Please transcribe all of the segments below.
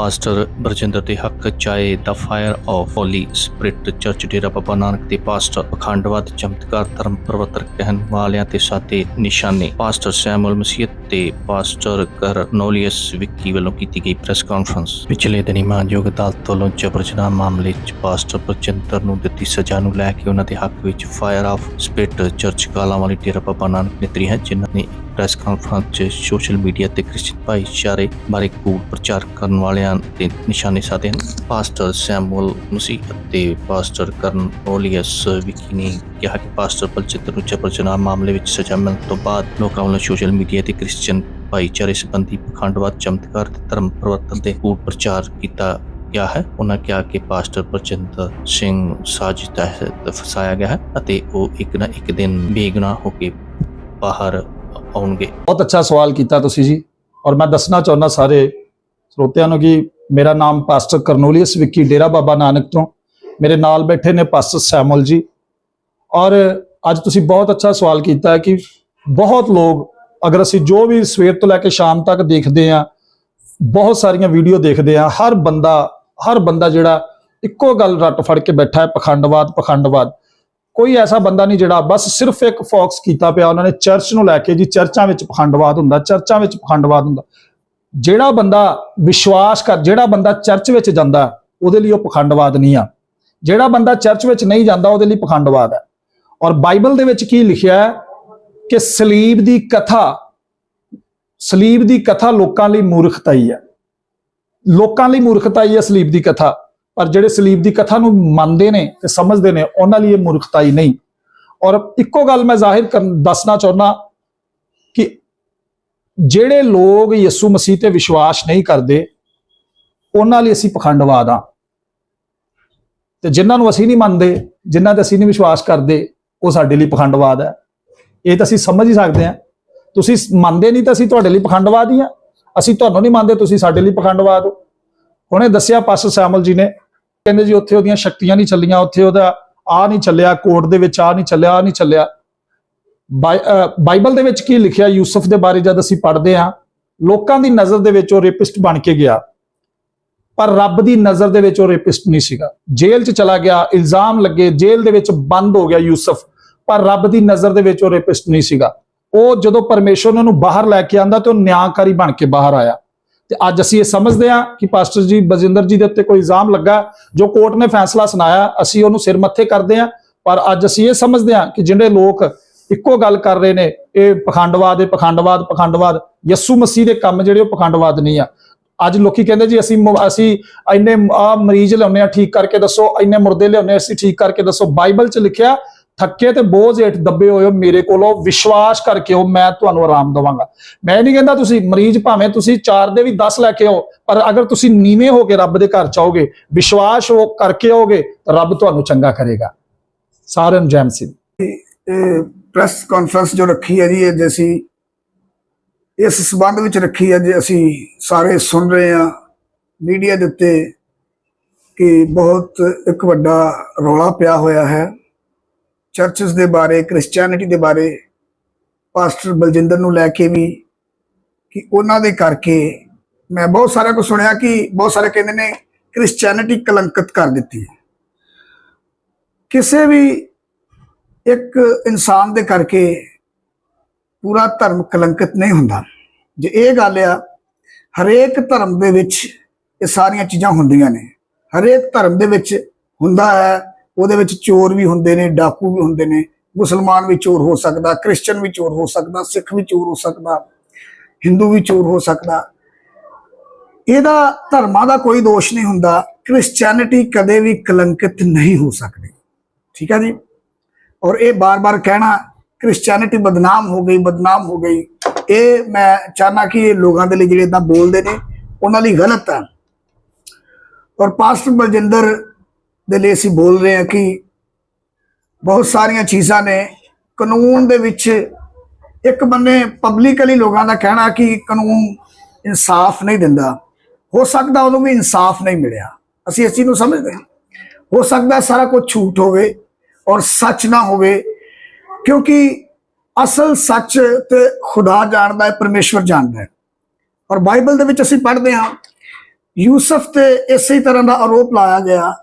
Pastor Barjinder ਦੇ ਹੱਕ ਚਾਏ ਦਾ fire of holy spirit church Dera Baba Nanak ਦੇ ਪਾਸਟਰ ਪਖੰਡਵਾਦ ਚਮਤਕਾਰ ਧਰਮ ਪ੍ਰਵਰਤਕ ਕਹਿਣ ਵਾਲਿਆਂ ਤੇ ਸਾਤੇ ਨਿਸ਼ਾਨੇ। ਪਾਸਟਰ ਸੈਮੂਅਲ ਮਸੀਹਤ ਤੇ ਪਾਸਟਰ ਕਰਨੋਲੀਅਸ ਵਿੱਕੀ ਵੱਲੋਂ ਕੀਤੀ ਗਈ ਪ੍ਰੈਸ ਕਾਨਫਰੰਸ ਪਿਛਲੇ ਦਿਨੀ ਮਾਨਯੋਗ ਅਦਾਲਤ ਵੱਲੋਂ ਜਬਰ ਜਨਾਹ ਮਾਮਲੇ 'ਚ ਪਾਸਟਰ ਬਰਜਿੰਦਰ ਨੂੰ ਦਿੱਤੀ ਸਜ਼ਾ ਨੂੰ ਲੈ ਕੇ ਉਹਨਾਂ ਦੇ ਹੱਕ ਵਿੱਚ ਫਾਇਰ ਆਫ ਸਪ੍ਰਿਟ ਚਰਚ ਕਾਲਾਂ ਵਾਲੀ ਡੇਰਾ ਬਾਬਾ ਨਾਨਕ ਨੇ ਤਰੀ ਜਿਨ੍ਹਾਂ ਨੇ ਪ੍ਰੈਸ ਕਾਨਫਰੰਸ 'ਚ ਸੋਸ਼ਲ ਮੀਡੀਆ ਤੇ ਕ੍ਰਿਸਚੀਅਨ ਭਾਈਚਾਰੇ ਬਾਰੇ ਕੂੜ ਪ੍ਰਚਾਰ ਕਰਨ ਵਾਲਿਆਂ ਤੇ ਨਿਸ਼ਾਨੇ ਸਾਧੇ ਹਨ। ਪਾਸਟਰ ਸੈਮੂਅਲ ਮਸੀਹ ਅਤੇ ਪਾਸਟਰ ਕਰਨ ਓਲੀਅਸ ਵਿਕੀ ਨੇ ਕਿਹਾ ਕਿ ਪਾਸਟਰ ਬਲਚਿੱਤਰ ਨੂੰ ਜਬਰ ਜਨਾਹ ਮਾਮਲੇ ਵਿੱਚ ਸਜ਼ਾ ਮਿਲਣ ਤੋਂ ਬਾਅਦ ਲੋਕਾਂ ਵੱਲੋਂ ਸੋਸ਼ਲ ਮੀਡੀਆ ਤੇ ਕ੍ਰਿਸਚੀਅਨ ਭਾਈਚਾਰੇ ਸੰਬੰਧੀ ਪਖੰਡਵਾਦ, ਚਮਤਕਾਰ ਤੇ ਧਰਮ ਪਰਿਵਰਤਨ ਤੇ ਕੂੜ ਪ੍ਰਚਾਰ ਕੀਤਾ ਗਿਆ ਹੈ। ਉਹਨਾਂ ਕਿਹਾ ਕਿ ਪਾਸਟਰ ਬਲਜਿੰਦਰ ਸਿੰਘ ਸਾਜ਼ਿਸ਼ ਤਹਿਤ ਫਸਾਇਆ ਗਿਆ ਹੈ ਅਤੇ ਉਹ ਇੱਕ ਨਾ ਇੱਕ ਦਿਨ ਬੇਗੁਨਾਹ ਹੋ ਕੇ ਬਾਹਰ ਆਉਣਗੇ। ਬਹੁਤ ਅੱਛਾ ਸਵਾਲ ਕੀਤਾ ਤੁਸੀਂ ਜੀ। ਔਰ ਮੈਂ ਦੱਸਣਾ ਚਾਹੁੰਦਾ ਸਾਰੇ ਸਰੋਤਿਆਂ ਨੂੰ ਕਿ ਮੇਰਾ ਨਾਮ pastor Cornelius Vicky Dera Baba Nanak ਤੋਂ। ਮੇਰੇ ਨਾਲ ਬੈਠੇ ਨੇ ਪਾਸਟਰ ਸੈਮਲ ਜੀ। ਔਰ ਅੱਜ ਤੁਸੀਂ ਬਹੁਤ ਅੱਛਾ ਸਵਾਲ ਕੀਤਾ ਕਿ ਬਹੁਤ ਲੋਕ, ਅਗਰ ਅਸੀਂ ਜੋ ਵੀ ਸਵੇਰ ਤੋਂ ਲੈ ਕੇ ਸ਼ਾਮ ਤੱਕ ਦੇਖਦੇ ਆ ਬਹੁਤ ਸਾਰੀਆਂ ਵੀਡੀਓ ਦੇਖਦੇ ਆ ਹਰ ਬੰਦਾ ਹਰ ਬੰਦਾ ਜਿਹੜਾ ਇੱਕੋ ਗੱਲ ਰੱਟ ਫੜ ਕੇ ਬੈਠਾ ਹੈ, ਪਖੰਡਵਾਦ ਪਖੰਡਵਾਦ। ਕੋਈ ਐਸਾ ਬੰਦਾ ਨਹੀਂ ਜਿਹੜਾ ਬਸ ਸਿਰਫ ਇੱਕ ਫੋਕਸ ਕੀਤਾ ਪਿਆ ਉਹਨਾਂ ਨੇ ਚਰਚ ਨੂੰ ਲੈ ਕੇ ਜੀ, ਚਰਚਾਂ ਵਿੱਚ ਪਖੰਡਵਾਦ ਹੁੰਦਾ, ਚਰਚਾਂ ਵਿੱਚ ਪਖੰਡਵਾਦ ਹੁੰਦਾ। ਜਿਹੜਾ ਬੰਦਾ ਵਿਸ਼ਵਾਸ ਕਰ, ਜਿਹੜਾ ਬੰਦਾ ਚਰਚ ਵਿੱਚ ਜਾਂਦਾ, ਉਹਦੇ ਲਈ ਉਹ ਪਖੰਡਵਾਦ ਨਹੀਂ ਆ। ਜਿਹੜਾ ਬੰਦਾ ਚਰਚ ਵਿੱਚ ਨਹੀਂ ਜਾਂਦਾ, ਉਹਦੇ ਲਈ ਪਖੰਡਵਾਦ ਹੈ ਔਰ ਬਾਈਬਲ ਦੇ ਵਿੱਚ ਕੀ ਲਿਖਿਆ ਹੈ? ਕਿ ਸਲੀਬ ਦੀ ਕਥਾ, ਸਲੀਬ ਦੀ ਕਥਾ ਲੋਕਾਂ ਲਈ ਮੂਰਖਤਾਈ ਹੈ ਲੋਕਾਂ ਲਈ ਮੂਰਖਤਾਈ ਹੈ ਸਲੀਬ ਦੀ ਕਥਾ। ਪਰ ਜਿਹੜੇ ਸਲੀਬ ਦੀ ਕਥਾ ਨੂੰ ਮੰਨਦੇ ਨੇ ਤੇ ਸਮਝਦੇ ਨੇ, ਉਹਨਾਂ ਲਈ ਇਹ ਮੂਰਖਤਾ ਹੀ ਨਹੀਂ। ਔਰ ਇੱਕੋ ਗੱਲ ਮੈਂ ਜ਼ਾਹਿਰ ਕਰਨ, ਦੱਸਣਾ ਚਾਹੁੰਦਾ ਕਿ ਜਿਹੜੇ ਲੋਕ ਯਿਸੂ ਮਸੀਹ ਤੇ ਵਿਸ਼ਵਾਸ ਨਹੀਂ ਕਰਦੇ, ਉਹਨਾਂ ਲਈ ਅਸੀਂ ਪਖੰਡਵਾਦ ਆ ਤੇ ਜਿਨ੍ਹਾਂ ਨੂੰ ਅਸੀਂ ਨਹੀਂ ਮੰਨਦੇ, ਜਿਨ੍ਹਾਂ ਤੇ ਅਸੀਂ ਨਹੀਂ ਵਿਸ਼ਵਾਸ ਕਰਦੇ, ਉਹ ਸਾਡੇ ਲਈ ਪਖੰਡਵਾਦ ਹੈ। ਇਹ ਤਾਂ ਅਸੀਂ ਸਮਝ ਹੀ ਸਕਦੇ ਹਾਂ। ਤੁਸੀਂ ਮੰਨਦੇ ਨਹੀਂ ਤਾਂ ਅਸੀਂ ਤੁਹਾਡੇ ਲਈ ਪਖੰਡਵਾਦ ਹੀ। ਆ ਅਸੀਂ ਤੁਹਾਨੂੰ ਨਹੀਂ ਮੰਨਦੇ, ਤੁਸੀਂ ਸਾਡੇ ਲਈ ਪਖੰਡਵਾਦ ਹੋ। ਹੁਣੇ ਦੱਸਿਆ ਪਾਸਟਰ ਸੈਮਲ ਜੀ ਨੇ ਕਹਿੰਦੇ ਜੀ ਉੱਥੇ ਉਹਦੀਆਂ ਸ਼ਕਤੀਆਂ ਨਹੀਂ ਚੱਲੀਆਂ, ਉੱਥੇ ਉਹਦਾ ਆ ਨਹੀਂ ਚੱਲਿਆ, ਕੋਰਟ ਦੇ ਵਿੱਚ ਆ ਨਹੀਂ ਚੱਲਿਆ ਆ ਨਹੀਂ ਚੱਲਿਆ। ਬਾਈ- ਬਾਈਬਲ ਦੇ ਵਿੱਚ ਕੀ ਲਿਖਿਆ, ਯੂਸਫ ਦੇ ਬਾਰੇ ਜਦ ਅਸੀਂ ਪੜ੍ਹਦੇ ਹਾਂ, ਲੋਕਾਂ ਦੀ ਨਜ਼ਰ ਦੇ ਵਿੱਚ ਉਹ ਰੇਪਿਸਟ ਬਣ ਕੇ ਗਿਆ। ਪਰ ਰੱਬ ਦੀ ਨਜ਼ਰ ਦੇ ਵਿੱਚ ਉਹ ਰੇਪਿਸਟ ਨਹੀਂ ਸੀਗਾ। ਜੇਲ੍ਹ 'ਚ ਚਲਾ ਗਿਆ, ਇਲਜ਼ਾਮ ਲੱਗੇ, ਜੇਲ੍ਹ ਦੇ ਵਿੱਚ ਬੰਦ ਹੋ ਗਿਆ ਯੂਸਫ, ਪਰ ਰੱਬ ਦੀ ਨਜ਼ਰ ਦੇ ਵਿੱਚ ਉਹ ਰੇਪਿਸਟ ਨਹੀਂ ਸੀਗਾ। ਉਹ ਜਦੋਂ ਪਰਮੇਸ਼ਵਰ ਉਹਨੂੰ ਬਾਹਰ ਲੈ ਕੇ ਆਂਦਾ ਤੇ ਉਹ ਨਿਆਂਕਾਰੀ ਬਣ ਕੇ ਬਾਹਰ ਆਇਆ। ਤੇ ਅੱਜ ਅਸੀਂ ਇਹ ਸਮਝਦੇ ਹਾਂ ਕਿ ਪਾਸਟਰ ਜੀ ਬਜਿੰਦਰ ਜੀ ਦੇ ਉੱਤੇ ਕੋਈ ਇਲਜ਼ਾਮ ਲੱਗਾ, ਜੋ ਕੋਰਟ ਨੇ ਫੈਸਲਾ ਸੁਣਾਇਆ, ਅਸੀਂ ਉਹਨੂੰ ਸਿਰ ਮੱਥੇ ਕਰਦੇ ਹਾਂ। ਪਰ ਅੱਜ ਅਸੀਂ ਇਹ ਸਮਝਦੇ ਹਾਂ ਕਿ ਜਿਹੜੇ ਲੋਕ ਇੱਕੋ ਗੱਲ ਕਰ ਰਹੇ ਨੇ, ਇਹ ਪਖੰਡਵਾਦ ਇਹ ਪਖੰਡਵਾਦ ਪਖੰਡਵਾਦ, ਯਿਸੂ ਮਸੀਹ ਦੇ ਕੰਮ ਜਿਹੜੇ ਉਹ ਪਖੰਡਵਾਦ ਨਹੀਂ ਆ। ਅੱਜ ਲੋਕੀ ਕਹਿੰਦੇ ਜੀ, ਅਸੀਂ ਅਸੀਂ ਇੰਨੇ ਆ ਮਰੀਜ਼ ਲਿਆਉਂਦੇ ਆ ਠੀਕ ਕਰਕੇ ਦੱਸੋ, ਇੰਨੇ ਮੁਰਦੇ ਲਿਆਉਂਦੇ ਅਸੀਂ ਠੀਕ ਕਰਕੇ ਦੱਸੋ। ਬਾਈਬਲ 'ਚ ਲਿਖਿਆ ਥੱਕੇ ਤੇ ਬੋਝ ਹੇਠ ਦੱਬੇ ਹੋਏ ਹੋ ਮੇਰੇ ਕੋਲੋਂ, ਵਿਸ਼ਵਾਸ ਕਰਕੇ ਹੋ, ਮੈਂ ਤੁਹਾਨੂੰ ਆਰਾਮ ਦਵਾਂਗਾ। ਮੈਂ ਨਹੀਂ ਕਹਿੰਦਾ ਤੁਸੀਂ ਮਰੀਜ਼ ਭਾਵੇਂ ਤੁਸੀਂ ਚਾਰ ਦੇ ਵੀ 10 ਲੈ ਕੇ ਆਓ, ਪਰ ਅਗਰ ਤੁਸੀਂ ਨੀਵੇਂ ਹੋ ਕੇ ਰੱਬ ਦੇ ਘਰ ਚਾਹੋਗੇ ਵਿਸ਼ਵਾਸ ਹੋ ਕਰਕੇ ਆਓਗੇ, ਤਾਂ ਰੱਬ ਤੁਹਾਨੂੰ ਚੰਗਾ ਕਰੇਗਾ। ਸਾਰਿਆਂ ਨੂੰ ਜੈਮ ਸਿੰਘ ਇਹ ਪ੍ਰੈਸ ਕਾਨਫਰੰਸ ਜੋ ਰੱਖੀ ਹੈ ਜੀ, ਇਹ ਅਸੀਂ ਇਸ ਸਬੰਧ ਵਿੱਚ ਰੱਖੀ ਹੈ ਜੇ ਅਸੀਂ ਸਾਰੇ ਸੁਣ ਰਹੇ ਹਾਂ, ਮੀਡੀਆ ਦੇ ਉੱਤੇ ਕਿ ਬਹੁਤ ਇੱਕ ਵੱਡਾ ਰੌਲਾ ਪਿਆ ਹੋਇਆ ਹੈ। ਚਰਚਸ ਦੇ ਬਾਰੇ ਕ੍ਰਿਸਚੀਅਨਿਟੀ ਦੇ ਬਾਰੇ ਪਾਸਟਰ ਬਲਜਿੰਦਰ ਨੂੰ ਲੈ ਕੇ ਵੀ ਕਿ ਉਹਨਾਂ ਦੇ ਕਰਕੇ ਮੈਂ ਬਹੁਤ ਸਾਰਿਆਂ ਕੋ ਸੁਣਿਆ ਕਿ ਬਹੁਤ ਸਾਰੇ ਕਹਿੰਦੇ ਨੇ ਕ੍ਰਿਸਚੀਅਨਿਟੀ ਕਲੰਕਿਤ ਕਰ ਦਿੱਤੀ ਹੈ। ਕਿਸੇ ਵੀ ਇੱਕ ਇਨਸਾਨ ਦੇ ਕਰਕੇ ਪੂਰਾ ਧਰਮ ਕਲੰਕਿਤ ਨਹੀਂ ਹੁੰਦਾ। ਜੇ ਇਹ ਗੱਲ ਆ, ਹਰੇਕ ਧਰਮ ਦੇ ਵਿੱਚ ਇਹ ਸਾਰੀਆਂ ਚੀਜ਼ਾਂ ਹੁੰਦੀਆਂ ਨੇ। ਹਰੇਕ ਧਰਮ ਦੇ ਵਿੱਚ ਹੁੰਦਾ ਹੈ ਉਹਦੇ ਵਿੱਚ ਚੋਰ ਵੀ ਹੁੰਦੇ ਨੇ, ਡਾਕੂ ਵੀ ਹੁੰਦੇ ਨੇ, ਮੁਸਲਮਾਨ ਵੀ ਚੋਰ ਹੋ ਸਕਦਾ ਕ੍ਰਿਸਚੀਅਨ ਵੀ ਚੋਰ ਹੋ ਸਕਦਾ, ਸਿੱਖ ਵੀ ਚੋਰ ਹੋ ਸਕਦਾ, ਹਿੰਦੂ ਵੀ ਚੋਰ ਹੋ ਸਕਦਾ। ਇਹਦਾ ਧਰਮਾਂ ਦਾ ਕੋਈ ਦੋਸ਼ ਨਹੀਂ ਹੁੰਦਾ ਕ੍ਰਿਸਚੀਅਨਿਟੀ ਕਦੇ ਵੀ ਕਲੰਕਿਤ ਨਹੀਂ ਹੋ ਸਕਦੀ। ਠੀਕ ਹੈ ਜੀ? ਔਰ ਇਹ ਬਾਰ-ਬਾਰ ਕਹਿਣਾ ਕ੍ਰਿਸਚੀਅਨਿਟੀ ਬਦਨਾਮ ਹੋ ਗਈ, ਬਦਨਾਮ ਹੋ ਗਈ। ਇਹ ਮੈਂ ਚਾਹਨਾ ਕਿ ਇਹ ਲੋਕਾਂ ਦੇ ਲਈ ਜਿਹੜੇ ਇਦਾਂ ਬੋਲਦੇ ਨੇ, ਉਹਨਾਂ ਲਈ ਗਲਤ ਹੈ। ਔਰ ਪਾਸਟਰ ਬਲਜਿੰਦਰ ਦੇ ਲਈ ਅਸੀਂ ਬੋਲ ਰਹੇ ਹਾਂ ਕਿ ਬਹੁਤ ਸਾਰੀਆਂ ਚੀਜ਼ਾਂ ਨੇ। ਕਾਨੂੰਨ ਦੇ ਵਿੱਚ ਇੱਕ ਬੰਨੇ ਪਬਲਿਕਲੀ ਲੋਕਾਂ ਦਾ ਕਹਿਣਾ ਕਿ ਕਾਨੂੰਨ ਇਨਸਾਫ ਨਹੀਂ ਦਿੰਦਾ। ਹੋ ਸਕਦਾ ਉਹਨੂੰ ਵੀ ਇਨਸਾਫ ਨਹੀਂ ਮਿਲਿਆ। ਅਸੀਂ ਇਸ ਚੀਜ਼ ਨੂੰ ਸਮਝਦੇ ਹਾਂ। ਹੋ ਸਕਦਾ ਸਾਰਾ ਕੁਝ ਝੂਠ ਹੋਵੇ ਔਰ ਸੱਚ ਨਾ ਹੋਵੇ, ਕਿਉਂਕਿ ਅਸਲ ਸੱਚ ਤੇ ਖੁਦਾ ਜਾਣਦਾ ਹੈ, ਪਰਮੇਸ਼ਵਰ ਜਾਣਦਾ ਹੈ। ਔਰ ਬਾਈਬਲ ਦੇ ਵਿੱਚ ਅਸੀਂ ਪੜ੍ਹਦੇ ਹਾਂ, ਯੂਸਫ ਤੇ ਇਸੇ ਤਰ੍ਹਾਂ ਦਾ ਆਰੋਪ ਲਾਇਆ ਗਿਆ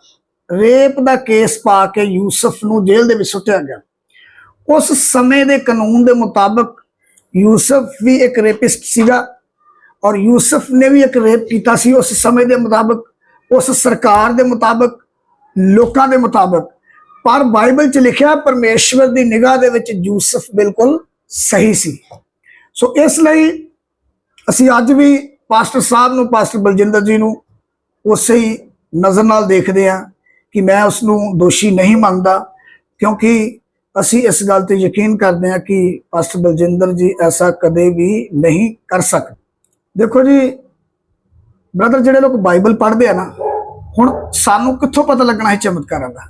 ਰੇਪ ਦਾ ਕੇਸ ਪਾ ਕੇ ਯੂਸਫ ਨੂੰ ਜੇਲ੍ਹ ਦੇ ਵਿੱਚ ਸੁੱਟਿਆ ਗਿਆ। ਉਸ ਸਮੇਂ ਦੇ ਕਾਨੂੰਨ ਦੇ ਮੁਤਾਬਕ ਯੂਸਫ ਵੀ ਇੱਕ ਰੇਪਿਸਟ ਸੀਗਾ ਔਰ ਯੂਸਫ ਨੇ ਵੀ ਇੱਕ ਰੇਪ ਕੀਤਾ ਸੀ। ਉਸ ਸਮੇਂ ਦੇ ਮੁਤਾਬਕ, ਉਸ ਸਰਕਾਰ ਦੇ ਮੁਤਾਬਕ, ਲੋਕਾਂ ਦੇ ਮੁਤਾਬਕ। ਪਰ ਬਾਈਬਲ 'ਚ ਲਿਖਿਆ, ਪਰਮੇਸ਼ਵਰ ਦੀ ਨਿਗਾਹ ਦੇ ਵਿੱਚ ਯੂਸਫ ਬਿਲਕੁਲ ਸਹੀ ਸੀ। ਸੋ ਇਸ ਲਈ ਅਸੀਂ ਅੱਜ ਵੀ ਪਾਸਟਰ ਸਾਹਿਬ ਨੂੰ, ਪਾਸਟਰ ਬਲਜਿੰਦਰ ਜੀ ਨੂੰ ਉਸੇ ਹੀ ਨਜ਼ਰ ਨਾਲ ਦੇਖਦੇ ਹਾਂ। ਕਿ ਮੈਂ ਉਸ ਨੂੰ ਦੋਸ਼ੀ ਨਹੀਂ ਮੰਨਦਾ, ਕਿਉਂਕਿ ਅਸੀਂ ਇਸ ਗੱਲ ਤੇ ਯਕੀਨ ਕਰਦੇ ਹਾਂ ਕਿ ਪਾਸਟਰ ਬਲਜਿੰਦਰ ਜੀ ਐਸਾ ਕਦੇ ਵੀ ਨਹੀਂ ਕਰ ਸਕਦੇ। ਦੇਖੋ ਜੀ, ਬ੍ਰਦਰ ਜਿਹੜੇ ਲੋਕ ਬਾਈਬਲ ਪੜ੍ਹਦੇ ਆ ਨਾ, ਹੁਣ ਸਾਨੂੰ ਕਿੱਥੋਂ ਪਤਾ ਲੱਗਣਾ ਹੈ ਚਮਤਕਾਰਾਂ ਦਾ?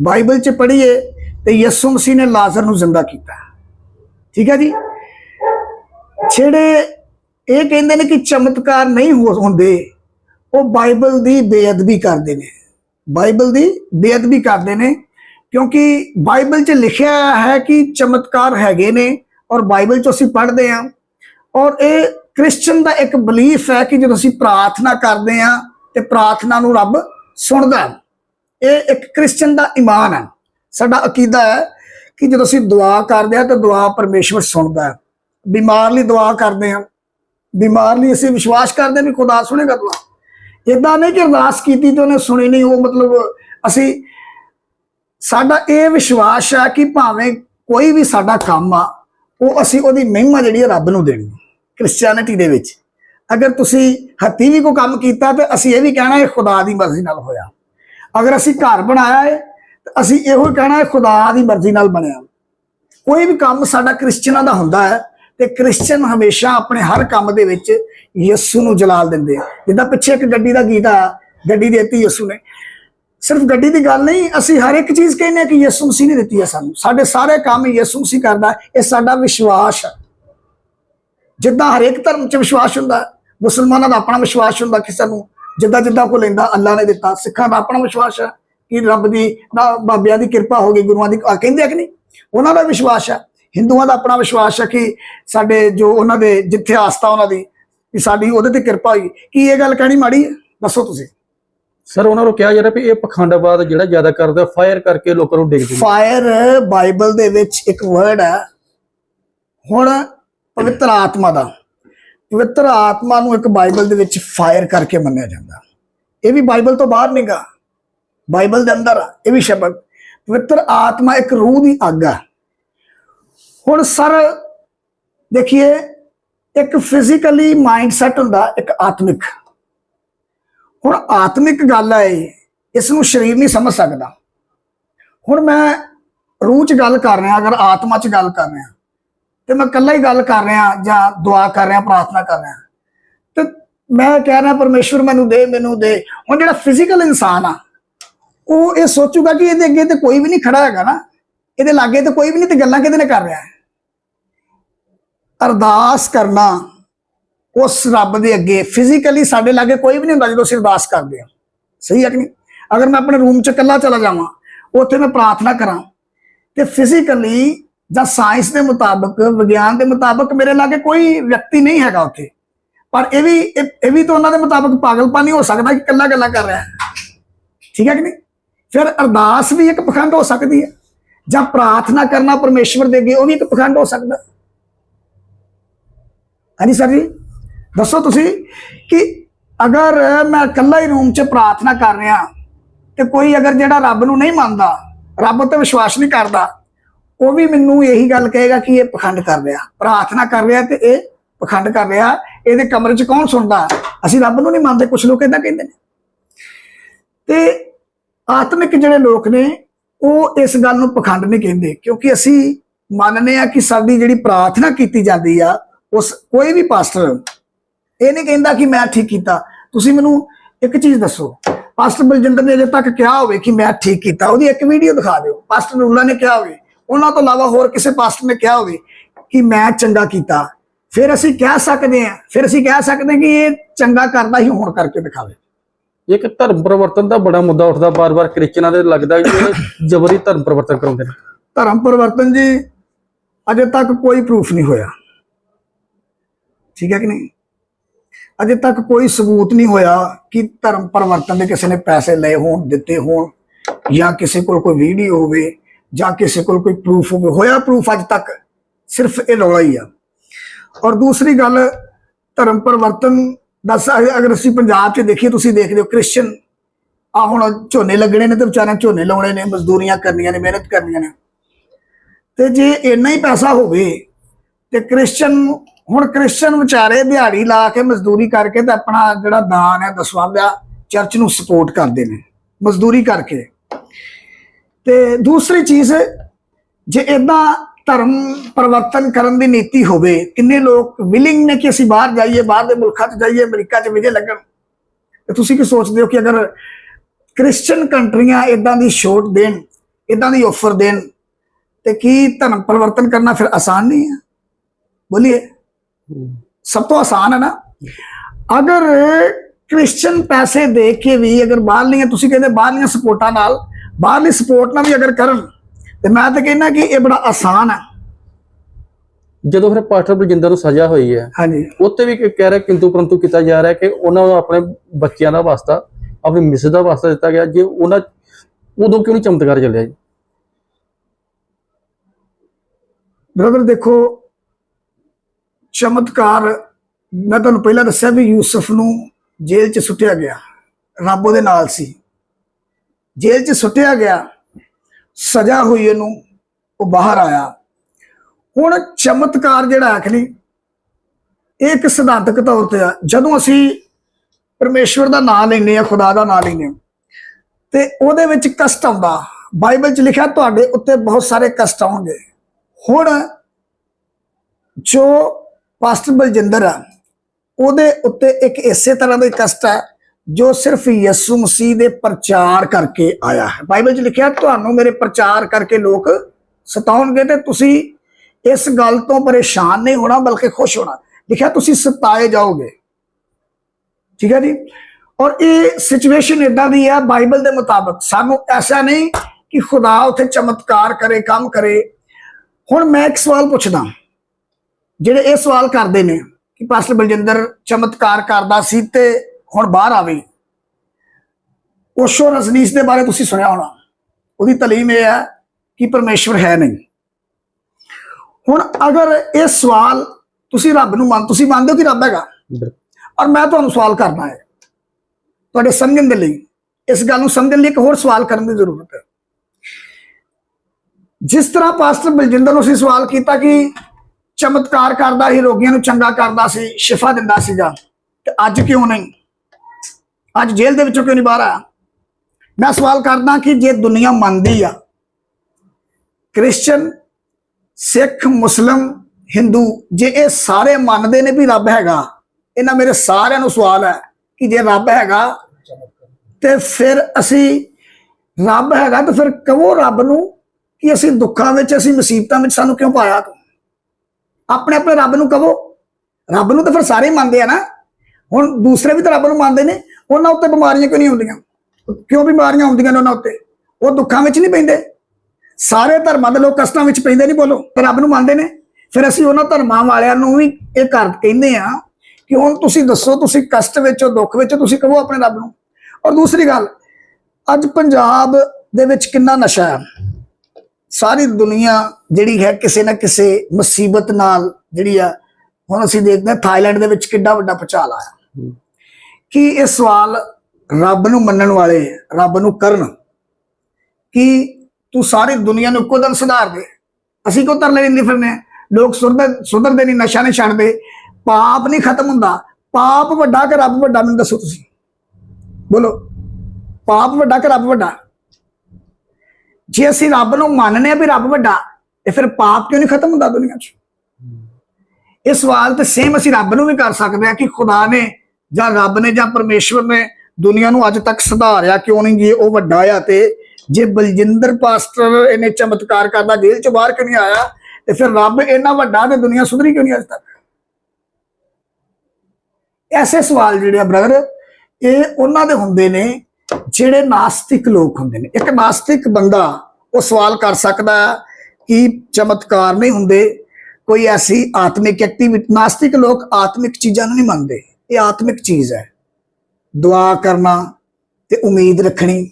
ਬਾਈਬਲ 'ਚ ਪੜ੍ਹੀਏ ਤੇ ਯਿਸੂ ਮਸੀਹ ਨੇ ਲਾਜ਼ਰ ਨੂੰ ਜ਼ਿੰਦਾ ਕੀਤਾ। ਠੀਕ ਹੈ ਜੀ? ਜਿਹੜੇ ਇਹ ਕਹਿੰਦੇ ਨੇ ਕਿ ਚਮਤਕਾਰ ਨਹੀਂ ਹੋ- ਹੁੰਦੇ, ਉਹ ਬਾਈਬਲ ਦੀ ਬੇਅਦਬੀ ਕਰਦੇ ਨੇ। ਬਾਈਬਲ ਦੀ ਬੇਅਦਬੀ ਕਰਦੇ ਨੇ, ਕਿਉਂਕਿ ਬਾਈਬਲ 'ਚ ਲਿਖਿਆ ਹੈ ਕਿ ਚਮਤਕਾਰ ਹੈਗੇ ਨੇ ਔਰ ਬਾਈਬਲ 'ਚ ਅਸੀਂ ਪੜ੍ਹਦੇ ਹਾਂ। ਔਰ ਇਹ ਕ੍ਰਿਸਚੀਅਨ ਦਾ ਇੱਕ ਬਲੀਫ ਹੈ ਕਿ ਜਦੋਂ ਅਸੀਂ ਪ੍ਰਾਰਥਨਾ ਕਰਦੇ ਹਾਂ ਤੇ ਪ੍ਰਾਰਥਨਾ ਨੂੰ ਰੱਬ ਸੁਣਦਾ ਇਹ ਇੱਕ ਕ੍ਰਿਸਚੀਅਨ ਦਾ ਈਮਾਨ ਹੈ। ਸਾਡਾ ਅਕੀਦਾ ਹੈ ਕਿ ਜਦੋਂ ਅਸੀਂ ਦੁਆ ਕਰਦੇ ਹਾਂ ਤਾਂ ਦੁਆ ਪਰਮੇਸ਼ਵਰ ਸੁਣਦਾ ਹੈ। ਬਿਮਾਰ ਲਈ ਦੁਆ ਕਰਦੇ ਹਾਂ। ਬਿਮਾਰ ਲਈ ਅਸੀਂ ਵਿਸ਼ਵਾਸ ਕਰਦੇ ਹਾਂ ਵੀ ਖੁਦਾ ਸੁਣੇਗਾ ਦੁਆ। ਇਦਾਂ ਨਹੀਂ ਕਿ ਅਰਦਾਸ ਕੀਤੀ ਤੇ ਉਹਨੇ ਸੁਣੀ ਨਹੀਂ, ਉਹ ਮਤਲਬ ਅਸੀਂ, ਸਾਡਾ ਇਹ ਵਿਸ਼ਵਾਸ ਆ ਕਿ ਭਾਵੇਂ ਕੋਈ ਵੀ ਸਾਡਾ ਕੰਮ ਆ, ਉਹ ਅਸੀਂ ਉਹਦੀ ਮਹਿਮਾ ਜਿਹੜੀ ਹੈ ਰੱਬ ਨੂੰ ਦੇਣੀ ਕ੍ਰਿਸਚੀਅਨਿਟੀ ਦੇ ਵਿੱਚ। ਅਗਰ ਤੁਸੀਂ ਹੱਥੀ ਵੀ ਕੋਈ ਕੰਮ ਕੀਤਾ ਤੇ ਅਸੀਂ ਇਹ ਵੀ ਕਹਿਣਾ ਇਹ ਖੁਦਾ ਦੀ ਮਰਜ਼ੀ ਨਾਲ ਹੋਇਆ। ਅਗਰ ਅਸੀਂ ਘਰ ਬਣਾਇਆ ਹੈ, ਤਾਂ ਅਸੀਂ ਇਹੋ ਹੀ ਕਹਿਣਾ ਇਹ ਖੁਦਾ ਦੀ ਮਰਜ਼ੀ ਨਾਲ ਬਣਿਆ। ਕੋਈ ਵੀ ਕੰਮ ਸਾਡਾ ਕ੍ਰਿਸਚੀਅਨਾਂ ਦਾ ਹੁੰਦਾ ਹੈ ਤੇ ਕ੍ਰਿਸਚੀਅਨ ਹਮੇਸ਼ਾ ਆਪਣੇ ਹਰ ਕੰਮ ਦੇ ਵਿੱਚ ਯਿਸੂ ਨੂੰ ਜਲਾਲ ਦਿੰਦੇ ਆ। ਜਿੱਦਾਂ ਪਿੱਛੇ ਇੱਕ ਗੱਡੀ ਦਾ ਗੀਤ ਆ, ਗੱਡੀ ਦਿੱਤੀ ਯਿਸੂ ਨੇ। ਸਿਰਫ ਗੱਡੀ ਦੀ ਗੱਲ ਨਹੀਂ, ਅਸੀਂ ਹਰ ਇੱਕ ਚੀਜ਼ ਕਹਿੰਦੇ ਆ ਕਿ ਯਿਸੂ ਮਸੀਹ ਨੇ ਦਿੱਤੀ ਹੈ ਸਾਨੂੰ। ਸਾਡੇ ਸਾਰੇ ਕੰਮ ਯਿਸੂ ਮਸੀਹ ਕਰਦਾ, ਇਹ ਸਾਡਾ ਵਿਸ਼ਵਾਸ ਹੈ ਜਿੱਦਾਂ ਹਰੇਕ ਧਰਮ 'ਚ ਵਿਸ਼ਵਾਸ ਹੁੰਦਾ, ਮੁਸਲਮਾਨਾਂ ਦਾ ਆਪਣਾ ਵਿਸ਼ਵਾਸ ਹੁੰਦਾ ਕਿ ਸਾਨੂੰ ਜਿੱਦਾਂ ਜਿੱਦਾਂ ਕੋ ਲੈਂਦਾ ਅੱਲਾ ਨੇ ਦਿੱਤਾ। ਸਿੱਖਾਂ ਦਾ ਆਪਣਾ ਵਿਸ਼ਵਾਸ ਹੈ ਕਿ ਰੱਬ ਦੀ ਨਾ ਬਾਬਿਆਂ ਦੀ ਕਿਰਪਾ ਹੋ ਗਈ, ਗੁਰੂਆਂ ਦੀ ਆ, ਕਹਿੰਦੇ ਆ ਕਿ ਨਹੀਂ? ਉਹਨਾਂ ਦਾ ਵਿਸ਼ਵਾਸ ਹੈ ਹਿੰਦੂਆਂ ਦਾ ਆਪਣਾ ਵਿਸ਼ਵਾਸ ਹੈ ਕਿ ਸਾਡੇ ਜੋ ਉਹਨਾਂ ਦੇ ਜਿੱਥੇ ਆਸਥਾ ਉਹਨਾਂ ਦੀ ਕਿ ਸਾਡੀ ਉਹਦੇ ਤੇ ਕਿਰਪਾ ਹੋਈ। ਕੀ ਇਹ ਗੱਲ ਕਹਿਣੀ ਮਾੜੀ ਹੈ? ਦੱਸੋ ਤੁਸੀਂ। ਸਰ ਉਹਨਾਂ ਨੂੰ ਕਿਹਾ ਜਾ ਰਿਹਾ ਵੀ ਇਹ ਪਖੰਡਵਾਦ ਜਿਹੜਾ ਜ਼ਿਆਦਾ ਕਰਦਾ ਫਾਇਰ ਕਰਕੇ ਲੋਕਾਂ ਨੂੰ ਡਿੱਗਦੇ ਫਾਇਰ ਬਾਈਬਲ ਦੇ ਵਿੱਚ ਇੱਕ ਵਰਡ ਹੈ। ਹੁਣ ਪਵਿੱਤਰ ਆਤਮਾ ਦਾ। ਪਵਿੱਤਰ ਆਤਮਾ ਨੂੰ ਇੱਕ ਬਾਈਬਲ ਦੇ ਵਿੱਚ ਫਾਇਰ ਕਰਕੇ ਮੰਨਿਆ ਜਾਂਦਾ। ਇਹ ਵੀ ਬਾਈਬਲ ਤੋਂ ਬਾਹਰ ਨਹੀਂਗਾ ਬਾਈਬਲ ਦੇ ਅੰਦਰ ਇਹ ਵੀ ਸ਼ਬਦ। ਪਵਿੱਤਰ ਆਤਮਾ ਇੱਕ ਰੂਹ ਦੀ ਅੱਗ ਆ। ਹੁਣ ਸਰ, ਦੇਖੀਏ, ਇੱਕ ਫਿਜ਼ੀਕਲੀ ਮਾਈਂਡ ਸੈਟ ਹੁੰਦਾ, ਇੱਕ ਆਤਮਿਕ। ਹੁਣ ਆਤਮਿਕ ਗੱਲ ਹੈ ਇਸ ਨੂੰ ਸਰੀਰ ਨਹੀਂ ਸਮਝ ਸਕਦਾ। ਹੁਣ ਮੈਂ ਰੂਹ 'ਚ ਗੱਲ ਕਰ ਰਿਹਾ, ਅਗਰ ਆਤਮਾ 'ਚ ਗੱਲ ਕਰ ਰਿਹਾ, ਤੇ ਮੈਂ ਇਕੱਲਾ ਹੀ ਗੱਲ ਕਰ ਰਿਹਾ, ਜਾਂ ਦੁਆ ਕਰ ਰਿਹਾ, ਪ੍ਰਾਰਥਨਾ ਕਰ ਰਿਹਾ, ਤੇ ਮੈਂ ਕਹਿ ਰਿਹਾ, ਪਰਮੇਸ਼ਵਰ, ਮੈਨੂੰ ਦੇ ਮੈਨੂੰ ਦੇ। ਹੁਣ ਜਿਹੜਾ ਫਿਜ਼ੀਕਲ ਇਨਸਾਨ ਆ, ਉਹ ਇਹ ਸੋਚੂਗਾ ਕਿ ਇਹਦੇ ਅੱਗੇ ਤੇ ਕੋਈ ਵੀ ਨਹੀਂ ਖੜਾ ਹੈਗਾ ਨਾ। ਇਹਦੇ ਲਾਗੇ ਤੇ ਕੋਈ ਵੀ ਨਹੀਂ ਤੇ ਗੱਲਾਂ ਕਿਹਦੇ ਨਾਲ ਕਰ ਰਿਹਾ ਹੈ? ਅਰਦਾਸ ਕਰਨਾ ਉਸ ਰੱਬ ਦੇ ਅੱਗੇ। ਫਿਜ਼ੀਕਲੀ ਸਾਡੇ ਲਾਗੇ ਕੋਈ ਵੀ ਨਹੀਂ ਹੁੰਦਾ ਜਦੋਂ ਅਸੀਂ ਅਰਦਾਸ ਕਰਦੇ ਹਾਂ। ਸਹੀ ਹੈ ਕਿ ਨਹੀਂ? ਅਗਰ ਮੈਂ ਆਪਣੇ ਰੂਮ 'ਚ ਇਕੱਲਾ ਚਲਾ ਜਾਵਾਂ, ਉੱਥੇ ਮੈਂ ਪ੍ਰਾਰਥਨਾ ਕਰਾਂ ਤੇ ਫਿਜ਼ੀਕਲੀ ਜਾਂ ਸਾਇੰਸ ਦੇ ਮੁਤਾਬਕ, ਵਿਗਿਆਨ ਦੇ ਮੁਤਾਬਕ ਮੇਰੇ ਲਾਗੇ ਕੋਈ ਵਿਅਕਤੀ ਨਹੀਂ ਹੈਗਾ ਉੱਥੇ। ਪਰ ਇਹ ਵੀ, ਇਹ ਇਹ ਵੀ ਤਾਂ ਉਹਨਾਂ ਦੇ ਮੁਤਾਬਕ ਪਾਗਲਪਨ ਹੋ ਸਕਦਾ ਕਿ ਇਕੱਲਾ ਗੱਲਾਂ ਕਰ ਰਿਹਾ ਠੀਕ ਹੈ ਕਿ ਨਹੀਂ? ਫਿਰ ਅਰਦਾਸ ਵੀ ਇੱਕ ਪਖੰਡ ਹੋ ਸਕਦੀ ਹੈ। ਜਾਂ ਪ੍ਰਾਰਥਨਾ ਕਰਨਾ ਪਰਮੇਸ਼ਵਰ ਦੇ ਅੱਗੇ, ਉਹ ਵੀ ਇੱਕ ਪਖੰਡ ਹੋ ਸਕਦਾ। ਹਾਂਜੀ ਸਰ ਜੀ? ਦੱਸੋ ਤੁਸੀਂ ਕਿ ਅਗਰ ਮੈਂ ਇਕੱਲਾ ਹੀ ਰੂਮ 'ਚ ਪ੍ਰਾਰਥਨਾ ਕਰ ਰਿਹਾ ਤੇ ਕੋਈ ਅਗਰ ਜਿਹੜਾ ਰੱਬ ਨੂੰ ਨਹੀਂ ਮੰਨਦਾ, ਰੱਬ ਤੇ ਵਿਸ਼ਵਾਸ ਨਹੀਂ ਕਰਦਾ, ਉਹ ਵੀ ਮੈਨੂੰ ਇਹੀ ਗੱਲ ਕਹੇਗਾ ਕਿ ਇਹ ਪਖੰਡ ਕਰ ਰਿਹਾ। ਪ੍ਰਾਰਥਨਾ ਕਰ ਰਿਹਾ ਤੇ ਇਹ ਪਖੰਡ ਕਰ ਰਿਹਾ, ਇਹਦੇ ਕਮਰੇ 'ਚ ਕੌਣ ਸੁਣਦਾ? ਅਸੀਂ ਰੱਬ ਨੂੰ ਨਹੀਂ ਮੰਨਦੇ ਕੁਝ ਲੋਕ ਇਦਾਂ ਕਹਿੰਦੇ ਨੇ। ਤੇ ਆਤਮਿਕ ਜਿਹੜੇ ਲੋਕ ਨੇ ਉਹ ਇਸ ਗੱਲ ਨੂੰ ਪਖੰਡ ਨਹੀਂ ਕਹਿੰਦੇ, ਕਿਉਂਕਿ ਅਸੀਂ ਮੰਨਦੇ ਆ ਕਿ ਸਾਡੀ ਜਿਹੜੀ ਪ੍ਰਾਰਥਨਾ ਕੀਤੀ ਜਾਂਦੀ ਆ, ਉਸ ਕੋਈ ਵੀ ਪਾਸਟਰ ਇਹ ਨਹੀਂ ਕਹਿੰਦਾ ਕਿ ਮੈਂ ਠੀਕ ਕੀਤਾ। ਤੁਸੀਂ ਮੈਨੂੰ ਇੱਕ ਚੀਜ਼ ਦੱਸੋ, ਪਾਸਟਰ ਬਲਜਿੰਦਰ ਨੇ ਅਜੇ ਤੱਕ ਕਿਹਾ ਹੋਵੇ ਕਿ ਮੈਂ ਠੀਕ ਕੀਤਾ, ਉਹਦੀ ਇੱਕ ਵੀਡੀਓ ਦਿਖਾ ਦਿਓ। ਪਾਸਟਰ ਨੂਲਾ ਨੇ ਕਿਹਾ ਹੋਵੇ, ਉਹਨਾਂ ਤੋਂ ਇਲਾਵਾ ਹੋਰ ਕਿਸੇ ਪਾਸਟਰ ਨੇ ਕਿਹਾ ਹੋਵੇ ਕਿ ਮੈਂ ਚੰਗਾ ਕੀਤਾ। ਫਿਰ ਅਸੀਂ ਕਹਿ ਸਕਦੇ ਹਾਂ, ਫਿਰ ਅਸੀਂ ਕਹਿ ਸਕਦੇ ਹਾਂ ਕਿ ਇਹ ਚੰਗਾ ਕਰਦਾ ਹੀ ਹੋਣ ਕਰਕੇ ਦਿਖਾਵੇ। ਇੱਕ ਧਰਮ ਪਰਿਵਰਤਨ ਦਾ ਬੜਾ ਮੁੱਦਾ ਉੱਠਦਾ ਬਾਰ-ਬਾਰ ਕ੍ਰਿਸਚਨਾਂ ਦੇ ਲੱਗਦਾ ਕਿ ਇਹ ਜਬਰੀ ਧਰਮ ਪਰਿਵਰਤਨ ਕਰਾਉਂਦੇ ਨੇ। ਧਰਮ ਪਰਿਵਰਤਨ ਜੀ, ਅਜੇ ਤੱਕ ਕੋਈ ਪ੍ਰੂਫ ਨਹੀਂ ਹੋਇਆ। ਠੀਕ ਹੈ ਕਿ ਨਹੀਂ? ਅਜੇ ਤੱਕ ਕੋਈ ਸਬੂਤ ਨਹੀਂ ਹੋਇਆ ਕਿ ਧਰਮ ਪਰਿਵਰਤਨ ਦੇ ਕਿਸੇ ਨੇ ਪੈਸੇ ਲਏ ਹੋਣ, ਦਿੱਤੇ ਹੋਣ, ਜਾਂ ਕਿਸੇ ਕੋਲ ਕੋਈ ਵੀਡੀਓ ਹੋਵੇ, ਜਾਂ ਕਿਸੇ ਕੋਲ ਕੋਈ ਪ੍ਰੂਫ ਹੋਵੇ। ਹੋਇਆ ਪ੍ਰੂਫ ਅੱਜ ਤੱਕ, ਸਿਰਫ ਇਹ ਰੌਲਾ ਹੀ ਆ। ਔਰ ਦੂਸਰੀ ਗੱਲ, ਧਰਮ ਪਰਿਵਰਤਨ ਦੱਸ ਅਗਰ ਅਸੀਂ ਪੰਜਾਬ 'ਚ ਦੇਖੀਏ, ਤੁਸੀਂ ਦੇਖਦੇ ਹੋ ਕ੍ਰਿਸਚੀਅਨ ਆ ਹੁਣ ਝੋਨੇ ਲੱਗਣੇ ਨੇ ਤੇ ਵਿਚਾਰਿਆਂ ਝੋਨੇ ਲਾਉਣੇ ਨੇ, ਮਜ਼ਦੂਰੀਆਂ ਕਰਨੀਆਂ ਨੇ, ਮਿਹਨਤ ਕਰਨੀਆਂ ਨੇ। ਤੇ ਜੇ ਇੰਨਾ ਹੀ ਪੈਸਾ ਹੋਵੇ ਤੇ ਕ੍ਰਿਸਚੀਅਨ ਹੁਣ ਕ੍ਰਿਸਚੀਅਨ ਵਿਚਾਰੇ ਦਿਹਾੜੀ ਲਾ ਕੇ ਮਜ਼ਦੂਰੀ ਕਰਕੇ ਤੇ ਆਪਣਾ ਜਿਹੜਾ ਦਾਨ ਹੈ, ਦਸਵੰਧ ਆ, ਚਰਚ ਨੂੰ ਸਪੋਰਟ ਕਰਦੇ ਨੇ, ਮਜ਼ਦੂਰੀ ਕਰਕੇ। ਤੇ ਦੂਸਰੀ ਚੀਜ਼, ਜੇ ਇਦਾਂ ਧਰਮ ਪਰਿਵਰਤਨ ਕਰਨ ਦੀ ਨੀਤੀ ਹੋਵੇ, ਕਿੰਨੇ ਲੋਕ ਵਿਲਿੰਗ ਨੇ ਕਿ ਅਸੀਂ ਬਾਹਰ ਜਾਈਏ, ਬਾਹਰ ਦੇ ਮੁਲਕਾਂ 'ਚ ਜਾਈਏ, ਅਮਰੀਕਾ 'ਚ ਵਿਜੇ ਲੱਗਣ। ਤੇ ਤੁਸੀਂ ਕੀ ਸੋਚਦੇ ਹੋ ਕਿ ਅਗਰ ਕ੍ਰਿਸਚੀਅਨ ਕੰਟਰੀਆਂ ਇਦਾਂ ਦੀ ਛੋਟ ਦੇਣ ਇਦਾਂ ਦੀ ਆਫਰ ਦੇਣ, ਤੇ ਕੀ ਧਰਮ ਪਰਿਵਰਤਨ ਕਰਨਾ ਫਿਰ ਆਸਾਨ ਨਹੀਂ ਹੈ? ਬੋਲੀਏ। ਸਭ ਤੋਂ ਆਸਾਨ ਹੈ ਨਾ। ਅਗਰ ਕ੍ਰਿਸਚੀਅਨ ਪੈਸੇ ਦੇ ਕੇ ਵੀ ਅਗਰ ਬਾਹਰਲੀਆਂ, ਤੁਸੀਂ ਕਹਿੰਦੇ ਬਾਹਰਲੀਆਂ ਸਪੋਰਟਾਂ ਨਾਲ, ਬਾਹਰਲੀ ਸਪੋਰਟ ਨਾਲ ਵੀ ਅਗਰ ਕਰਨ ਤੇ ਮੈਂ ਤਾਂ ਕਹਿੰਦਾ ਕਿ ਇਹ ਬੜਾ ਆਸਾਨ ਹੈ। ਜਦੋਂ ਫਿਰ ਪਾਸਟਰ ਬਲਜਿੰਦਰ ਨੂੰ ਸਜ਼ਾ ਹੋਈ ਹੈ ਹਾਂਜੀ। ਉੱਤੇ ਵੀ ਕਹਿ ਰਿਹਾ ਕਿੰਤੂ ਪਰੰਤੂ ਕੀਤਾ ਜਾ ਰਿਹਾ ਕਿ ਉਹਨਾਂ ਨੂੰ ਆਪਣੇ ਬੱਚਿਆਂ ਦਾ ਵਾਸਤਾ ਆਪਣੀ ਮਿਸ ਦਾ ਵਾਸਤਾ ਦਿੱਤਾ ਗਿਆ ਜੇ ਉਹਨਾਂ ਉਦੋਂ ਕਿਉਂ ਨਹੀਂ ਚਮਤਕਾਰ ਚੱਲਿਆ ਜੀ? ਬ੍ਰਦਰ ਦੇਖੋ ਚਮਤਕਾਰ ਮੈਂ ਤੁਹਾਨੂੰ ਪਹਿਲਾਂ ਦੱਸਿਆ ਵੀ ਯੂਸਫ ਨੂੰ ਜੇਲ੍ਹ 'ਚ ਸੁੱਟਿਆ ਗਿਆ। ਰੱਬ ਉਹਦੇ ਨਾਲ ਸੀ। ਜੇਲ੍ਹ 'ਚ ਸੁੱਟਿਆ ਗਿਆ। ਸਜ਼ਾ ਹੋਈ ਉਹਨੂੰ ਉਹ ਬਾਹਰ ਆਇਆ। ਹੁਣ ਚਮਤਕਾਰ ਜਿਹੜਾ ਆਖਲੀ ਇਹ ਇੱਕ ਸਿਧਾਂਤਕ ਤੌਰ ਤੇ ਆ। ਜਦੋਂ ਅਸੀਂ ਪਰਮੇਸ਼ਵਰ ਦਾ ਨਾਮ ਲੈਂਦੇ ਆ ਖੁਦਾ ਦਾ ਨਾਮ ਲੈਂਦੇ ਆ ਤੇ ਉਹਦੇ ਵਿੱਚ ਕਸ਼ਟ ਆਉਂਦਾ। ਬਾਈਬਲ 'ਚ ਲਿਖਿਆ, ਤੁਹਾਡੇ ਉੱਤੇ ਬਹੁਤ ਸਾਰੇ ਕਸ਼ਟ ਆਉਣਗੇ। ਹੁਣ ਜੋ ਪਾਸਟਰ ਬਲਜਿੰਦਰ ਆ, ਉਹਦੇ ਉੱਤੇ ਇੱਕ ਇਸੇ ਤਰ੍ਹਾਂ ਦੇ ਕਸ਼ਟ ਹੈ ਜੋ ਸਿਰਫ ਯਿਸੂ ਮਸੀਹ ਦੇ ਪ੍ਰਚਾਰ ਕਰਕੇ ਆਇਆ ਹੈ। ਬਾਈਬਲ 'ਚ ਲਿਖਿਆ, ਤੁਹਾਨੂੰ ਮੇਰੇ ਪ੍ਰਚਾਰ ਕਰਕੇ ਲੋਕ ਸਤਾਉਣਗੇ ਤੇ ਤੁਸੀਂ ਇਸ ਗੱਲ ਤੋਂ ਪਰੇਸ਼ਾਨ ਨਹੀਂ ਹੋਣਾ, ਬਲਕਿ ਖੁਸ਼ ਹੋਣਾ। ਲਿਖਿਆ, ਤੁਸੀਂ ਸਤਾਏ ਜਾਓਗੇ। ਠੀਕ ਹੈ ਜੀ? ਔਰ ਇਹ ਸਿਚੁਏਸ਼ਨ ਇਦਾਂ ਦੀ ਹੈ ਬਾਈਬਲ ਦੇ ਮੁਤਾਬਕ। ਸਾਨੂੰ ਐਸਾ ਨਹੀਂ ਕਿ ਖੁਦਾ ਉੱਥੇ ਚਮਤਕਾਰ ਕਰੇ, ਕੰਮ ਕਰੇ। ਹੁਣ ਮੈਂ ਇੱਕ ਸਵਾਲ ਪੁੱਛਦਾ, ਜਿਹੜੇ ਇਹ ਸਵਾਲ ਕਰਦੇ ਨੇ ਕਿ, ਪਾਸਟਰ ਬਲਜਿੰਦਰ ਚਮਤਕਾਰ ਕਰਦਾ ਸੀ ਤੇ ਹੁਣ ਬਾਹਰ ਆਵੇ। ਓਸ਼ੋ ਰਜਨੀਸ਼ ਦੇ ਬਾਰੇ ਤੁਸੀਂ ਸੁਣਿਆ ਹੋਣਾ। ਉਹਦੀ ਤਾਲੀਮ ਇਹ ਹੈ ਕਿ ਪਰਮੇਸ਼ਵਰ ਹੈ ਨਹੀਂ। ਹੁਣ ਅਗਰ ਇਹ ਸਵਾਲ ਤੁਸੀਂ ਰੱਬ ਨੂੰ ਮੰਨ ਤੁਸੀਂ ਮੰਨਦੇ ਹੋ ਕਿ ਰੱਬ ਹੈਗਾ? ਔਰ ਮੈਂ ਤੁਹਾਨੂੰ ਸਵਾਲ ਕਰਨਾ ਹੈ। ਤੁਹਾਡੇ ਸਮਝਣ ਦੇ ਲਈ ਇਸ ਗੱਲ ਨੂੰ ਸਮਝਣ ਲਈ ਇੱਕ ਹੋਰ ਸਵਾਲ ਕਰਨ ਦੀ ਜ਼ਰੂਰਤ ਹੈ। ਜਿਸ ਤਰ੍ਹਾਂ ਪਾਸਟਰ ਬਲਜਿੰਦਰ ਨੂੰ ਅਸੀਂ ਸਵਾਲ ਕੀਤਾ ਕਿ ਚਮਤਕਾਰ ਕਰਦਾ ਸੀ ਰੋਗੀਆਂ ਨੂੰ ਚੰਗਾ ਕਰਦਾ ਸੀ ਸ਼ਿਫਾ ਦਿੰਦਾ ਸੀਗਾ ਤੇ ਅੱਜ ਕਿਉਂ ਨਹੀਂ? ਅੱਜ ਜੇਲ੍ਹ ਦੇ ਵਿੱਚੋਂ ਕਿਉਂ ਨਹੀਂ ਬਾਹਰ ਆਇਆ? ਮੈਂ ਸਵਾਲ ਕਰਦਾ ਕਿ ਜੇ ਦੁਨੀਆ ਮੰਨਦੀ ਆ ਕ੍ਰਿਸਚੀਅਨ ਸਿੱਖ, ਮੁਸਲਮ, ਹਿੰਦੂ, ਜੇ ਇਹ ਸਾਰੇ ਮੰਨਦੇ ਨੇ ਵੀ ਰੱਬ ਹੈਗਾ, ਇਹਨਾਂ ਮੇਰੇ ਸਾਰਿਆਂ ਨੂੰ ਸਵਾਲ ਹੈ ਕਿ ਜੇ ਰੱਬ ਹੈਗਾ ਤੇ ਫਿਰ ਅਸੀਂ ਰੱਬ ਹੈਗਾ ਤਾਂ ਫਿਰ ਕਹੋ ਰੱਬ ਨੂੰ ਕਿ ਅਸੀਂ ਦੁੱਖਾਂ ਵਿੱਚ, ਅਸੀਂ ਮੁਸੀਬਤਾਂ ਵਿੱਚ ਸਾਨੂੰ ਕਿਉਂ ਪਾਇਆ ਤੂੰ? ਆਪਣੇ ਆਪਣੇ ਰੱਬ ਨੂੰ ਕਹੋ। ਰੱਬ ਨੂੰ ਤਾਂ ਫਿਰ ਸਾਰੇ ਮੰਨਦੇ ਆ ਨਾ। ਹੁਣ ਦੂਸਰੇ ਵੀ ਤਾਂ ਰੱਬ ਨੂੰ ਮੰਨਦੇ ਨੇ। ਉਹਨਾਂ ਉੱਤੇ ਬਿਮਾਰੀਆਂ ਕਿਉਂ ਨਹੀਂ ਹੁੰਦੀਆਂ? ਕਿਉਂ ਬਿਮਾਰੀਆਂ ਹੁੰਦੀਆਂ ਨੇ ਉਹਨਾਂ ਉੱਤੇ? ਉਹ ਦੁੱਖਾਂ ਵਿੱਚ ਨਹੀਂ ਪੈਂਦੇ। ਸਾਰੇ ਧਰਮਾਂ ਦੇ ਲੋਕ ਕਸ਼ਟਾਂ ਵਿੱਚ ਪੈਂਦੇ ਨਹੀਂ ਬੋਲੋ। ਤੇ ਰੱਬ ਨੂੰ ਮੰਨਦੇ ਨੇ। ਫਿਰ ਅਸੀਂ ਉਹਨਾਂ ਧਰਮਾਂ ਵਾਲਿਆਂ ਨੂੰ ਵੀ ਇਹ ਕਰ ਕਹਿੰਦੇ ਆ ਕਿ ਹੁਣ ਤੁਸੀਂ ਦੱਸੋ, ਤੁਸੀਂ ਕਸ਼ਟ ਵਿੱਚ ਹੋ, ਦੁੱਖ ਵਿੱਚ ਤੁਸੀਂ ਕਹੋ ਆਪਣੇ ਰੱਬ ਨੂੰ। ਔਰ ਦੂਸਰੀ ਗੱਲ, ਅੱਜ ਪੰਜਾਬ ਦੇ ਵਿੱਚ ਕਿੰਨਾ ਨਸ਼ਾ ਹੈ? ਸਾਰੀ ਦੁਨੀਆ ਜਿਹੜੀ ਹੈ ਕਿਸੇ ਨਾ ਕਿਸੇ ਮੁਸੀਬਤ ਨਾਲ ਜਿਹੜੀ ਆ, ਹੁਣ ਅਸੀਂ ਦੇਖਦੇ ਹਾਂ ਥਾਈਲੈਂਡ ਦੇ ਵਿੱਚ ਕਿੰਨਾ ਵੱਡਾ ਭੁਚਾਲ ਆਇਆ। ਕਿ ਇਹ ਸਵਾਲ ਰੱਬ ਨੂੰ ਮੰਨਣ ਵਾਲੇ, ਰੱਬ ਨੂੰ ਕਰਨ? ਕਿ ਤੂੰ ਸਾਰੀ ਦੁਨੀਆ ਨੂੰ ਇੱਕੋ ਦਿਨ ਸੁਧਾਰ ਦੇ? ਅਸੀਂ ਕਿਉਂ ਤਰਲੇ ਲੈਂਦੇ ਫਿਰਨੇ ਲੋਕ ਸੁਧਰ, ਸੁਧਰਦੇ ਨਹੀਂ, ਨਸ਼ਾ ਨਹੀਂ ਛੱਡਦੇ। ਪਾਪ ਨਹੀਂ ਖਤਮ ਹੁੰਦਾ। ਪਾਪ ਵੱਡਾ ਕਿ ਰੱਬ ਵੱਡਾ, ਮੈਨੂੰ ਦੱਸੋ ਤੁਸੀਂ। ਬੋਲੋ। ਪਾਪ ਵੱਡਾ ਕਿ ਰੱਬ ਵੱਡਾ? ਜੇ ਅਸੀਂ ਰੱਬ ਨੂੰ ਮੰਨਨੇ ਆ ਵੀ ਰੱਬ ਵੱਡਾ, ਤੇ ਫਿਰ ਪਾਪ ਕਿਉਂ ਨਹੀਂ ਖਤਮ ਹੁੰਦਾ ਦੁਨੀਆ 'ਚ? ਇਹ ਸਵਾਲ ਤੇ ਸੇਮ ਅਸੀਂ ਰੱਬ ਨੂੰ ਵੀ ਕਰ ਸਕਦੇ ਆ ਕਿ ਖੁਦਾ ਨੇ ਜਾਂ ਰੱਬ ਨੇ ਜਾਂ ਪਰਮੇਸ਼ਵਰ ਨੇ ਦੁਨੀਆ ਨੂੰ ਅੱਜ ਤੱਕ ਸੁਧਾਰਿਆ ਕਿਉਂ ਨਹੀਂ ਜੀ? ਉਹ ਵੱਡਾ ਆ ਤੇ ਜੇ ਬਲਜਿੰਦਰ ਪਾਸਟਰ ਇਹਨੇ ਚਮਤਕਾਰ ਕਰਦਾ, ਜੇਲ੍ਹ ਚੋਂ ਬਾਹਰ ਕਿਉਂ ਨਹੀਂ ਆਇਆ? ਤੇ ਫਿਰ ਰੱਬ ਇੰਨਾ ਵੱਡਾ ਤੇ ਦੁਨੀਆ ਸੁਧਰੀ ਕਿਉਂ ਨਹੀਂ ਅੱਜ ਤੱਕ? ਐਸੇ ਸਵਾਲ ਜਿਹੜੇ ਆ ਬ੍ਰਦਰ ਇਹ ਉਹਨਾਂ ਦੇ ਹੁੰਦੇ ਨੇ ਜਿਹੜੇ ਨਾਸਤਿਕ ਲੋਕ ਹੁੰਦੇ ਨੇ। ਇੱਕ ਨਾਸਤਿਕ ਬੰਦਾ ਉਹ ਸਵਾਲ ਕਰ ਸਕਦਾ ਹੈ ਕਿ ਚਮਤਕਾਰ ਨਹੀਂ ਹੁੰਦੇ, ਕੋਈ ਐਸੀ ਆਤਮਿਕ ਐਕਟੀਵਿਟੀ ਨਾਸਤਿਕ ਲੋਕ ਆਤਮਿਕ ਚੀਜ਼ਾਂ ਨੂੰ ਨਹੀਂ ਮੰਨਦੇ। ਇਹ ਆਤਮਿਕ ਚੀਜ਼ ਹੈ। ਦੁਆ ਕਰਨਾ ਤੇ ਉਮੀਦ ਰੱਖਣੀ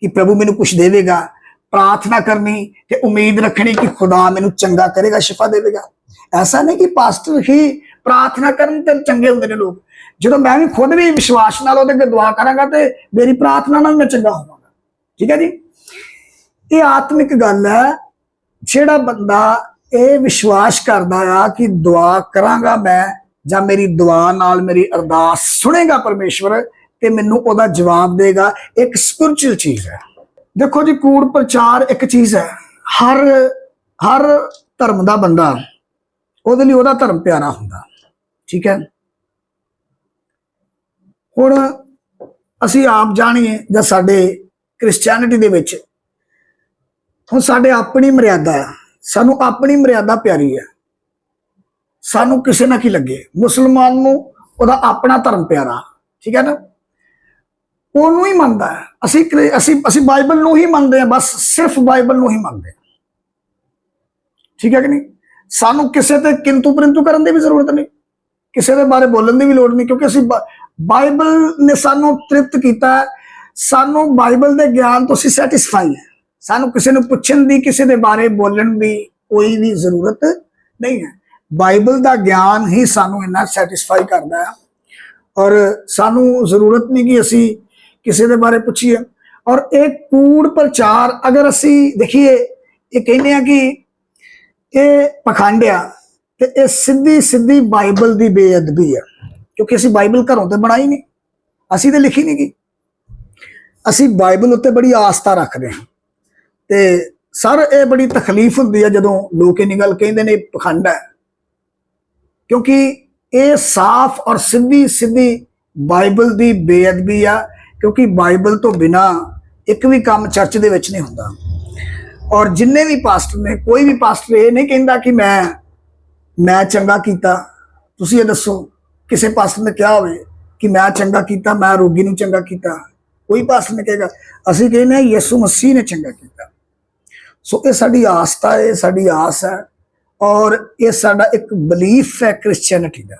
ਕਿ ਪ੍ਰਭੂ ਮੈਨੂੰ ਕੁਝ ਦੇਵੇਗਾ। ਪ੍ਰਾਰਥਨਾ ਕਰਨੀ ਤੇ ਉਮੀਦ ਰੱਖਣੀ ਕਿ ਖੁਦਾ ਮੈਨੂੰ ਚੰਗਾ ਕਰੇਗਾ, ਸ਼ਿਫਾ ਦੇਵੇਗਾ। ਐਸਾ ਨਹੀਂ ਕਿ ਪਾਸਟਰ ਹੀ ਪ੍ਰਾਰਥਨਾ ਕਰਨ ਤੇ ਚੰਗੇ ਹੁੰਦੇ ਨੇ ਲੋਕ। ਜਦੋਂ ਮੈਂ ਵੀ ਖੁਦ ਵੀ ਵਿਸ਼ਵਾਸ ਨਾਲ ਉਹਦੇ ਅੱਗੇ ਦੁਆ ਕਰਾਂਗਾ ਤੇ ਮੇਰੀ ਪ੍ਰਾਰਥਨਾ ਨਾਲ ਮੈਂ ਚੰਗਾ ਹੋਵਾਂਗਾ। ਠੀਕ ਹੈ ਜੀ? ਇਹ ਆਤਮਿਕ ਗੱਲ ਹੈ, ਜਿਹੜਾ ਬੰਦਾ ਇਹ ਵਿਸ਼ਵਾਸ ਕਰਦਾ ਆ ਕਿ ਦੁਆ ਕਰਾਂਗਾ ਮੈਂ ਜਾਂ ਮੇਰੀ ਦੁਆ ਨਾਲ ਮੇਰੀ ਅਰਦਾਸ ਸੁਣੇਗਾ ਪਰਮੇਸ਼ਵਰ ਤੇ ਮੈਨੂੰ ਉਹਦਾ ਜਵਾਬ ਦੇਗਾ। ਇੱਕ ਸਪਿਰਚੁਅਲ ਚੀਜ਼ ਹੈ। ਦੇਖੋ ਜੀ, ਕੂੜ ਪ੍ਰਚਾਰ ਇੱਕ ਚੀਜ਼ ਹੈ। ਹਰ ਹਰ ਧਰਮ ਦਾ ਬੰਦਾ ਉਹਦੇ ਲਈ ਉਹਦਾ ਧਰਮ ਪਿਆਰਾ ਹੁੰਦਾ। ਠੀਕ ਹੈ? ਹੁਣ ਅਸੀਂ ਆਪ ਜਾਣੀਏ ਜਾਂ ਸਾਡੇ ਕ੍ਰਿਸਚੀਅਨਿਟੀ ਦੇ ਵਿੱਚ, ਹੁਣ ਸਾਡੇ ਆਪਣੀ ਮਰਿਆਦਾ ਹੈ ਸਾਨੂੰ ਆਪਣੀ ਮਰਿਆਦਾ ਪਿਆਰੀ ਹੈ। ਸਾਨੂੰ ਕਿਸੇ ਨਾ ਕੀ ਲੱਗੇ। ਮੁਸਲਮਾਨ ਨੂੰ ਉਹਦਾ ਆਪਣਾ ਧਰਮ ਪਿਆਰਾ, ਠੀਕ ਹੈ ਨਾ? ਉਹਨੂੰ ਹੀ ਮੰਨਦਾ ਹੈ। ਅਸੀਂ ਅਸੀਂ ਅਸੀਂ ਬਾਈਬਲ ਨੂੰ ਹੀ ਮੰਨਦੇ ਹਾਂ, ਬਸ ਸਿਰਫ ਬਾਈਬਲ ਨੂੰ ਹੀ ਮੰਨਦੇ ਹਾਂ। ਠੀਕ ਹੈ ਕਿ ਨਹੀਂ? ਸਾਨੂੰ ਕਿਸੇ ਤੇ ਕਿੰਤੂ ਪਰੰਤੂ ਕਰਨ ਦੀ ਵੀ ਜ਼ਰੂਰਤ ਨਹੀਂ। ਕਿਸੇ ਦੇ ਬਾਰੇ ਬੋਲਣ ਦੀ ਵੀ ਲੋੜ ਨਹੀਂ, ਕਿਉਂਕਿ ਅਸੀਂ ਬਾ- ਬਾਈਬਲ ਨੇ ਸਾਨੂੰ ਤ੍ਰਿਪਤ ਕੀਤਾ ਸਾਨੂੰ ਬਾਈਬਲ ਦੇ ਗਿਆਨ ਤੋਂ ਅਸੀਂ ਸੈਟੀਸਫਾਈ ਹੈ। ਸਾਨੂੰ ਕਿਸੇ ਨੂੰ ਪੁੱਛਣ ਦੀ, ਕਿਸੇ ਦੇ ਬਾਰੇ ਬੋਲਣ ਦੀ ਕੋਈ ਵੀ ਜ਼ਰੂਰਤ ਨਹੀਂ ਹੈ। ਬਾਈਬਲ ਦਾ ਗਿਆਨ ਹੀ ਸਾਨੂੰ ਇੰਨਾ ਸੈਟੀਸਫਾਈ ਕਰਦਾ ਹੈ। ਔਰ ਸਾਨੂੰ ਜ਼ਰੂਰਤ ਨਹੀਂ ਕਿ ਅਸੀਂ ਕਿਸੇ ਦੇ ਬਾਰੇ ਪੁੱਛੀਏ। ਔਰ ਇਹ ਕੂੜ ਪ੍ਰਚਾਰ ਅਗਰ ਅਸੀਂ ਦੇਖੀਏ, ਇਹ ਕਹਿੰਦੇ ਆ ਕਿ ਇਹ ਪਖੰਡ ਆ ਤੇ ਇਹ ਸਿੱਧੀ ਸਿੱਧੀ ਬਾਈਬਲ ਦੀ ਬੇਅਦਬੀ ਆ। ਕਿਉਂਕਿ ਅਸੀਂ ਬਾਈਬਲ ਘਰੋਂ ਤੇ ਬਣਾਈ ਨਹੀਂ, ਅਸੀਂ ਤੇ ਲਿਖੀ ਨਹੀਂ ਗਈ ਅਸੀਂ ਬਾਈਬਲ ਉੱਤੇ ਬੜੀ ਆਸਥਾ ਰੱਖਦੇ ਹਾਂ। ਤੇ ਸਰ, ਇਹ ਬੜੀ ਤਕਲੀਫ ਹੁੰਦੀ ਆ ਜਦੋਂ ਲੋਕ ਇਹ ਗੱਲ ਕਹਿੰਦੇ ਨੇ, ਇਹ ਪਖੰਡ ਹੈ। ਕਿਉਂਕਿ ਇਹ ਸਾਫ਼ ਔਰ ਸਿੱਧੀ ਸਿੱਧੀ ਬਾਈਬਲ ਦੀ ਬੇਅਦਬੀ ਆ, ਕਿਉਂਕਿ ਬਾਈਬਲ ਤੋਂ ਬਿਨਾ ਇੱਕ ਵੀ ਕੰਮ ਚਰਚ ਦੇ ਵਿੱਚ ਨਹੀਂ ਹੁੰਦਾ। ਔਰ ਜਿੰਨੇ ਵੀ ਪਾਸਟਰ ਨੇ, ਕੋਈ ਵੀ ਪਾਸਟਰ ਇਹ ਨਹੀਂ ਕਹਿੰਦਾ ਕਿ ਮੈਂ ਮੈਂ ਚੰਗਾ ਕੀਤਾ। ਤੁਸੀਂ ਇਹ ਦੱਸੋ, ਕਿਸੇ ਪਾਸਟਰ ਨੇ ਕਿਹਾ ਹੋਵੇ ਕਿ ਮੈਂ ਚੰਗਾ ਕੀਤਾ, ਮੈਂ ਰੋਗੀ ਨੂੰ ਚੰਗਾ ਕੀਤਾ? ਕੋਈ ਪਾਸਟਰ ਨੇ ਕਹੇਗਾ, ਅਸੀਂ ਕਹਿੰਦੇ ਹਾਂ ਯਿਸੂ ਮਸੀਹ ਨੇ ਚੰਗਾ ਕੀਤਾ। ਸੋ ਇਹ ਸਾਡੀ ਆਸਥਾ ਹੈ ਸਾਡੀ ਆਸ ਹੈ। ਔਰ ਇਹ ਸਾਡਾ ਇੱਕ ਬਲੀਫ ਹੈ ਕ੍ਰਿਸਚੀਅਨਿਟੀ ਦਾ।